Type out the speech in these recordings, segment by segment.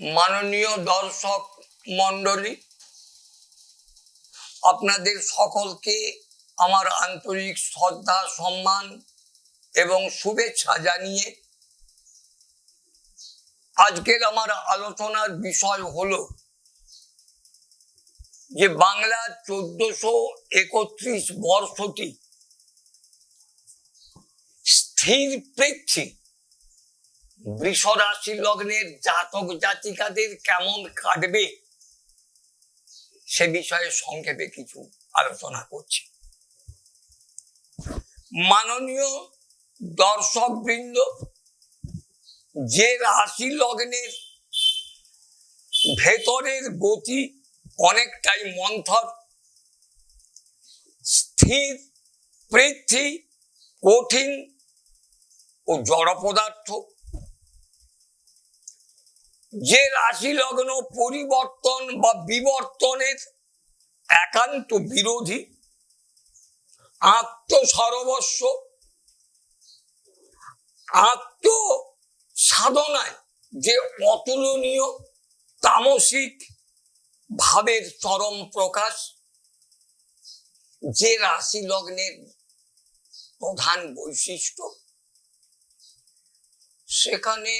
মাননীয় দর্শক মণ্ডলী, আপনাদের সকলকে আমার আন্তরিক শ্রদ্ধা, সম্মান এবং শুভেচ্ছা জানিয়ে আজকের আমার আলোচনার বিষয় হলো যে বাংলার চোদ্দশো একত্রিশ বর্ষটি স্থির প্রেক্ষী বৃষ রাশি লগ্নের জাতক জাতিকাদের কেমন কাটবে? সে বিষয়ে সংক্ষেপে কিছু আলোচনা করছি। মাননীয় দর্শক বৃন্দ যে রাশি লগ্নের ভেতরের গতি অনেকটাই মন্থর, স্থির, পৃথ্বী, কঠিন ও জড় পদার্থ যে রাশি লগ্ন, পরিবর্তন বা বিবর্তনের একান্ত বিরোধী, আত্মসর্বস্ব আত্ম সাধনায় যে অতুলনীয়, তামসিক ভাবের চরম প্রকাশ, যে রাশি লগ্নের প্রধান বৈশিষ্ট্য, সেখানে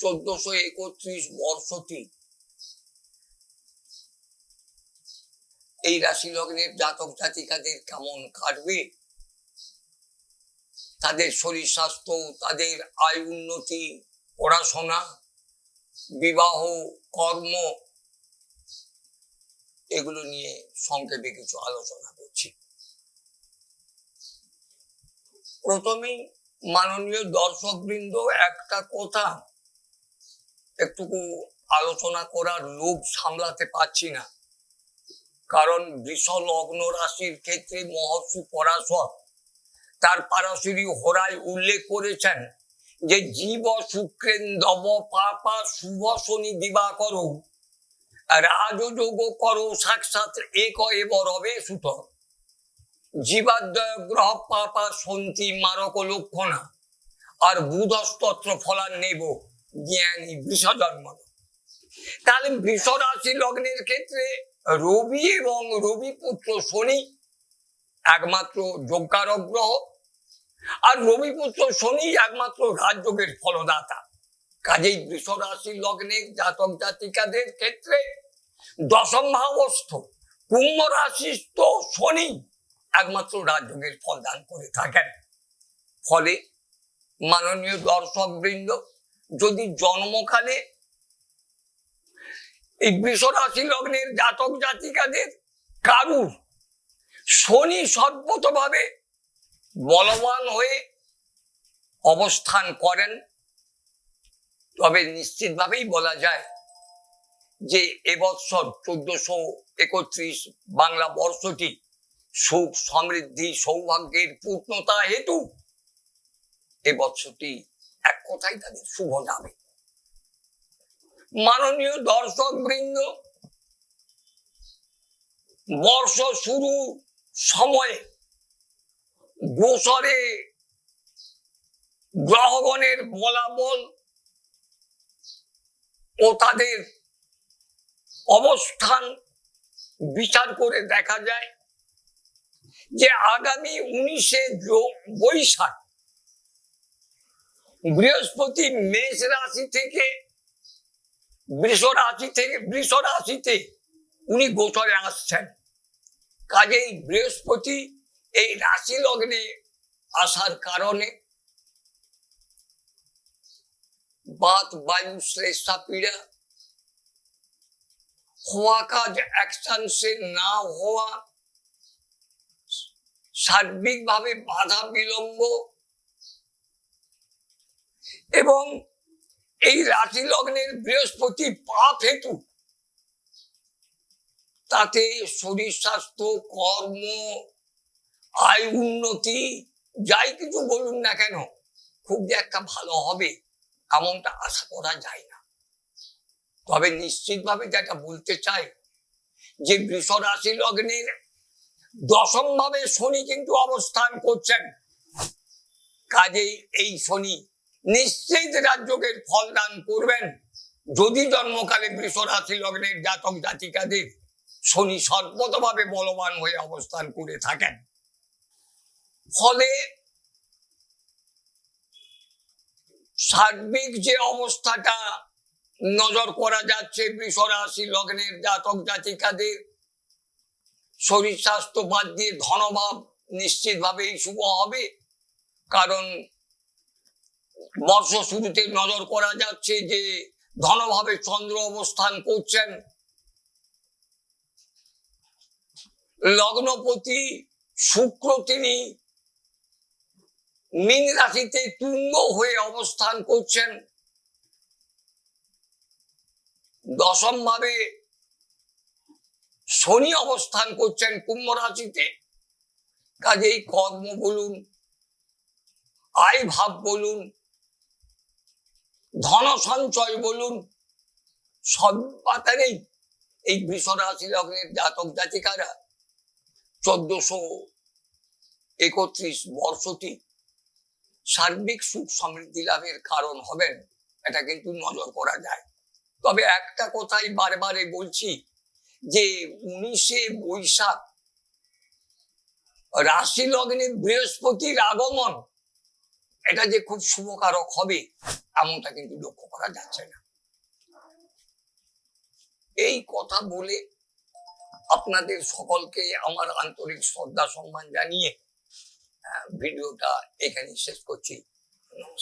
চোদ্দশো একত্রিশ বর্ষটি। এই রাশি লগ্নের জাতক জাতিকাদের কেমন কাটবে? তাদের শরীর স্বাস্থ্য, তাদের আয় উন্নতি, পড়াশোনা, বিবাহ, কর্ম, এগুলো নিয়ে সংক্ষেপে কিছু আলোচনা করছি। প্রথমেই মাননীয় দর্শক বৃন্দ একটা কথা একটুকু আলোচনা করার লোভ সামলাতে পারছি না। কারণ বৃষ লগ্ন রাশির ক্ষেত্রে মহর্ষি পরাশর তার পারাশরী হোরায় উল্লেখ করেছেন যে জীব শুক্রেন দব পাপা শুভ শনি দিবাকর রাজযোগ করো সাক্ষাৎ এক এব রবে সুত। জীবাদ্বয় গ্রহ পাপা সন্তি মারক লক্ষণা, আর বুধস্তত্র ফলান নেব। জ্ঞানী বৃষ জন্ম তাহলে বৃষ রাশি লগ্নের ক্ষেত্রে রবি এবং রবি পুত্র শনি একমাত্র যোগ্যারক গ্রহ আর রবি পুত্র শনি একমাত্র রাজযোগের ফলদাতা। কাজেই বৃষ রাশি লগ্নের জাতক জাতিকাদের ক্ষেত্রে দশম ভাবস্থ কুম্ভ রাশিস্থ শনি একমাত্র রাজযোগের ফল দান করে থাকেন। ফলে মাননীয় দর্শক বৃন্দ যদি জন্মকালে এই বৃষ লগ্নের জাতক জাতিকাদের কারুর শনি সর্বতভাবে বলবান হয়ে অবস্থান করেন, তবে নিশ্চিতভাবেই বলা যায় যে এবৎসর চোদ্দশো একত্রিশ বাংলা বর্ষটি সুখ সমৃদ্ধি, সৌভাগ্যের পূর্ণতা হেতু এ বৎসরটি এক কথাই তাদের শুভ যাবে মাননীয় দর্শক বৃন্দ বর্ষ শুরু সময়ে গোসরে গ্রহগণের বলাবল ও তাদের অবস্থান বিচার করে দেখা যায় যে আগামী উনিশে বৈশাখ বৃহস্পতি মেষ রাশি থেকে, বৃষ রাশি থেকে, বৃষ রাশিতে উনি গোচরে আসছেন। কাজেই বৃহস্পতি এই রাশি লগ্নে আসার কারণে বাত, বায়ু শ্লেষা পীড়া হওয়া কাজ অ্যাকশন না হওয়া, সার্বিকভাবে বাধা বিলম্ব এবং এই রাশি লগ্নের বৃহস্পতি পাপ হেতু। তাতে শরীর স্বাস্থ্য, কর্ম, আয় উন্নতি, যাই কিছু বলুন না কেন, খুব যে একটা ভালো হবে এমনটা আশা করা যায় না। তবে নিশ্চিতভাবে যেটা বলতে চাই, যে বৃষ রাশি লগ্নের দশম ভাবে শনি কিন্তু অবস্থান করছেন। কাজেই এই শনি নিশ্চিত রাজযোগের ফল দান করবেন। যদি জন্মকালে বৃষ রাশি লগ্নের জাতক জাতিকাদের শনি সর্বতভাবে বলবান হয়ে অবস্থান করে থাকেন। ফলে সার্বিক যে অবস্থাটা নজর করা যাচ্ছে বৃষ রাশি লগ্নের জাতক জাতিকাদের, শরীর স্বাস্থ্য বাদ দিয়ে ধনভাব নিশ্চিতভাবেই শুভ হবে। কারণ বর্ষ শুরুতে নজর করা যাচ্ছে যে ধনভাবে চন্দ্র অবস্থান করছেন। লগ্নপতি শুক্র তিনি মীন রাশিতে তুঙ্গ হয়ে অবস্থান করছেন। দশম ভাবে শনি অবস্থান করছেন কুম্ভ রাশিতে। কাজেই কর্ম বলুন, আয় ভাব বলুন ধন সঞ্চয় বলুন। সব পাতারেই এই বৃষ রাশি লগ্নের জাতক জাতিকারা চোদ্দশো একত্রিশ বর্ষটি সার্বিক সুখ সমৃদ্ধি লাভের কারণ হবেন, এটা কিন্তু নজর করা যায়। তবে একটা কথাই বারবারে বলছি যে উনিশে বৈশাখ রাশি লগ্নে বৃহস্পতির আগমন এটা যে খুব শুভকারক হবে এমনটা কিন্তু লক্ষ্য করা যাচ্ছে না। এই কথা বলে আপনাদের সকলকে আমার আন্তরিক শ্রদ্ধা সম্মান জানিয়ে আহ, ভিডিওটা এখানে শেষ করছি।